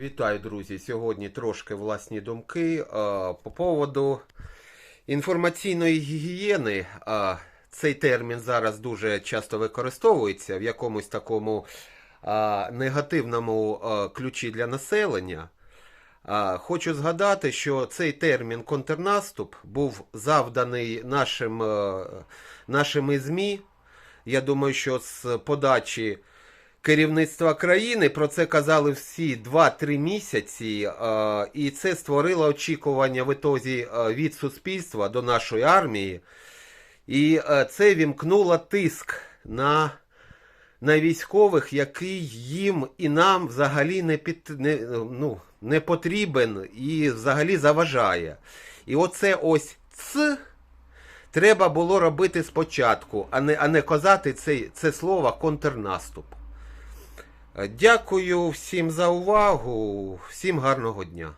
Вітаю, друзі! Сьогодні трошки власні думки по поводу інформаційної гігієни. Цей термін зараз дуже часто використовується в якомусь такому негативному ключі для населення. Хочу згадати, що цей термін контрнаступ був завданий нашим, нашими ЗМІ. Я думаю, що з подачі керівництва країни про це казали всі 2-3 місяці, е, і це створило очікування в ітозі е, від суспільства до нашої армії. І е, це вімкнуло тиск на, на військових, який їм і нам взагалі не, під, не, ну, не потрібен і взагалі заважає. І оце ось ц. Треба було робити спочатку, а не, а не казати це, це слово контрнаступ. Дякую всім за увагу, всім гарного дня.